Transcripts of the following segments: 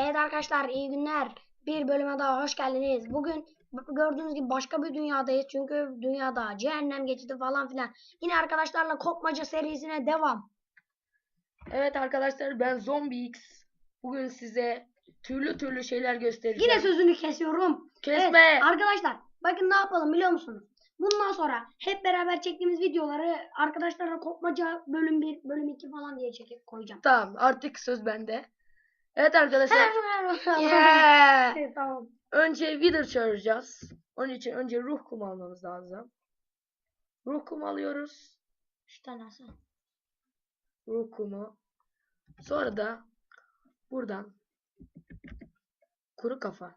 Evet arkadaşlar iyi günler. Bir bölüme daha hoş geldiniz. Bugün gördüğünüz gibi başka bir dünyadayız. Çünkü dünyada cehennem geçidi falan filan. Yine arkadaşlarla kopmaca serisine devam. Evet arkadaşlar ben Zombie X. Bugün size türlü türlü şeyler göstereceğim. Yine sözünü kesiyorum. Kesme. Evet, arkadaşlar bakın ne yapalım biliyor musunuz? Bundan sonra hep beraber çektiğimiz videoları arkadaşlarla kopmaca bölüm 1, bölüm 2 falan diye çekip koyacağım. Tamam artık söz bende. Evet arkadaşlar. Yeah. Evet, tamam. Önce Wither çağıracağız. Onun için önce ruh kumu almamız lazım. Ruh kumu alıyoruz. Şu tane alsana. Ruh kumu. Sonra da buradan kuru kafa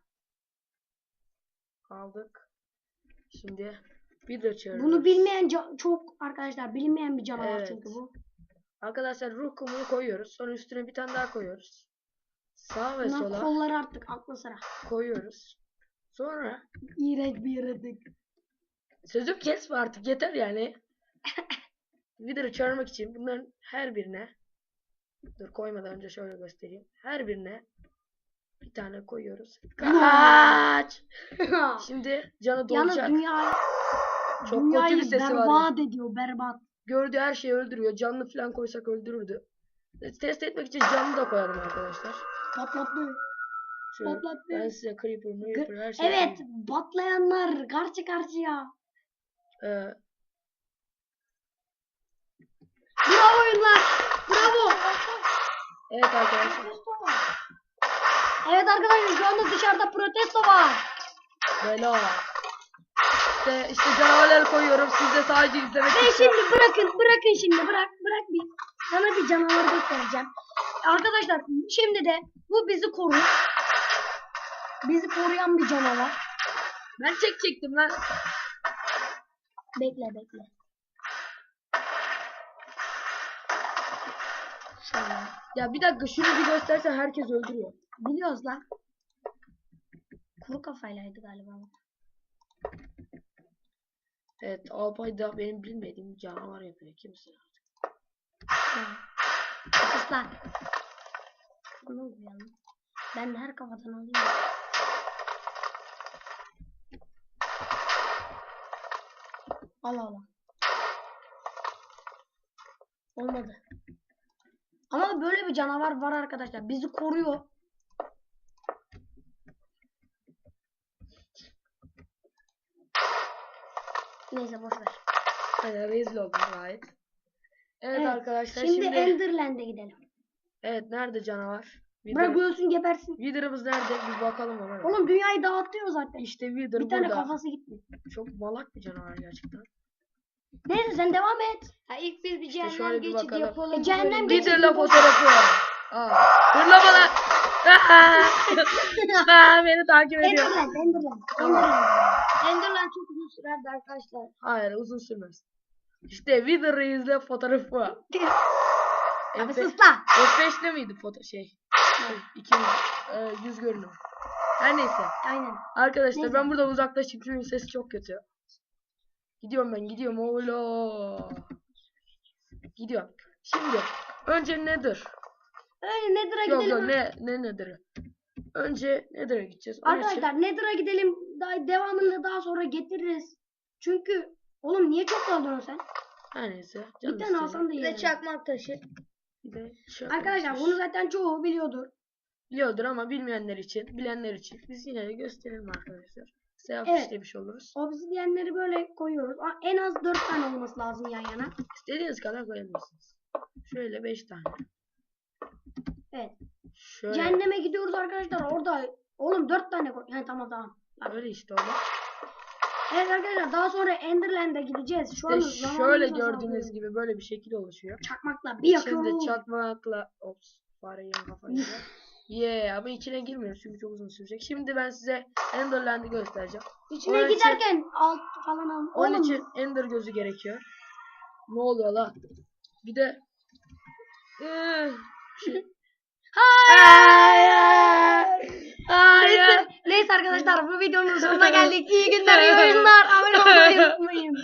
aldık. Şimdi Wither çağırıyoruz. Bunu bilmeyen çok arkadaşlar bilinmeyen bir canavar Evet. çünkü bu. Arkadaşlar ruh kumunu koyuyoruz. Sonra üstüne bir tane daha koyuyoruz. Sağ ve Bunlar sola kolları artık aklı sıra. koyuyoruz. Sonra İğrenç bir yaratık. sözüm kesme artık yeter yani. Wither'ı çağırmak için bunların her birine dur koymadan önce şöyle göstereyim. Her birine bir tane koyuyoruz. Kaç! Şimdi canı Yalnız dolacak. dünya Çok kötü dünyayı bir sesi var. berbat ediyor berbat. Gördüğü her şeyi öldürüyor. Canlı falan koysak öldürürdü. Test etmek için canlı da koyalım arkadaşlar. Patlattı. Şöyle, Patlattı. ben size Creeper, Creeper her şeyi Evet koyayım. patlayanlar karşı karşıya. Ee, Bravo oyunlar. Bravo. evet arkadaşlar. Evet arkadaşlar şu anda dışarıda protesto var. Bela. İşte, işte canavarları koyuyorum. Siz de sadece izlemek Ve şimdi bırakın bırakın şimdi bırak bırak bir. Sana bir canavar göstereceğim. Arkadaşlar şimdi de bu bizi korur. Bizi koruyan bir canavar. Ben çekecektim lan. Bekle bekle. Şöyle. Ya bir dakika şunu bir göstersen herkes öldürüyor. Biliyoruz lan. Kuru kafaylaydı galiba. Evet Alpay da benim bilmediğim canavar yapıyor. Kimse. Ha. Sus oluyor lan? Ben de her kafadan alayım. Al al. al. Olmadı. Ama böyle bir canavar var arkadaşlar. Bizi koruyor. Neyse boş ver. Hani gayet. Evet, Evet, arkadaşlar Şimdi, şimdi, Enderland'e gidelim. Evet nerede canavar? Bırak Wither, ölsün gebersin. Wither'ımız nerede? Bir bakalım ona. Oğlum dünyayı dağıtıyor zaten. İşte Wither Bir tane kafası gitti. Çok malak bir canavar gerçekten. Neyse sen devam et. Ha ilk biz bir İşte cehennem bir geçidi bakalım. yapalım. E, cehennem geçidi- Wither'la fotoğrafı var. Aa. Hırlama lan. Aa, beni takip ediyor. Enderland, Enderland. Enderland. Enderland çok uzun sürerdi arkadaşlar. Hayır uzun sürmez. İşte Wither Reis'le fotoğrafı. Abi lan. F5'te miydi foto şey? İki e, yüz görünüm. Her neyse. Aynen. Arkadaşlar Neyse. ben buradan uzaklaşayım çünkü sesi çok kötü. Gidiyorum ben gidiyorum oğlo. Gidiyorum. Şimdi önce nedir? Öyle Nether'a Yok gidelim. yok ne ne nedir? Önce nedir'e gideceğiz. Onun için- Arkadaşlar Nether'a gidelim. Daha devamını daha sonra getiririz. Çünkü oğlum niye çok alıyorsun sen? her neyse. Bir canım tane istedi. alsan da Bir iyi. de yani. çakmak taşı. Bir de şey Arkadaşlar bunu zaten çoğu biliyordur. biliyordur ama bilmeyenler için, bilenler için biz yine de gösterelim arkadaşlar. Sevap Evet. işlemiş oluruz. Obsidyenleri böyle koyuyoruz. En az 4 tane olması lazım yan yana. İstediğiniz kadar koyabilirsiniz. Şöyle 5 tane. Evet. Şöyle. Cehenneme gidiyoruz arkadaşlar. Orada oğlum 4 tane koy. He tamam tamam. Öyle işte oğlum. Evet arkadaşlar daha sonra Enderland'e gideceğiz. Şu an İşte şöyle gördüğünüz gibi böyle bir şekil oluşuyor. Çakmakla bir yakıyorum. Şimdi çakmakla ops fare yiyen kafayı. Yeah ama içine girmiyoruz çünkü çok uzun sürecek. Şimdi ben size Enderland'i göstereceğim. İçine Onun için- giderken alt falan al. Onun Oğlum, için Ender gözü gerekiyor. Ne oluyor lan? Bir de Üh, şey- Hayır! Neyse arkadaşlar bu videonun sonuna geldik. İyi günler, iyi oyunlar. Abone olmayı unutmayın.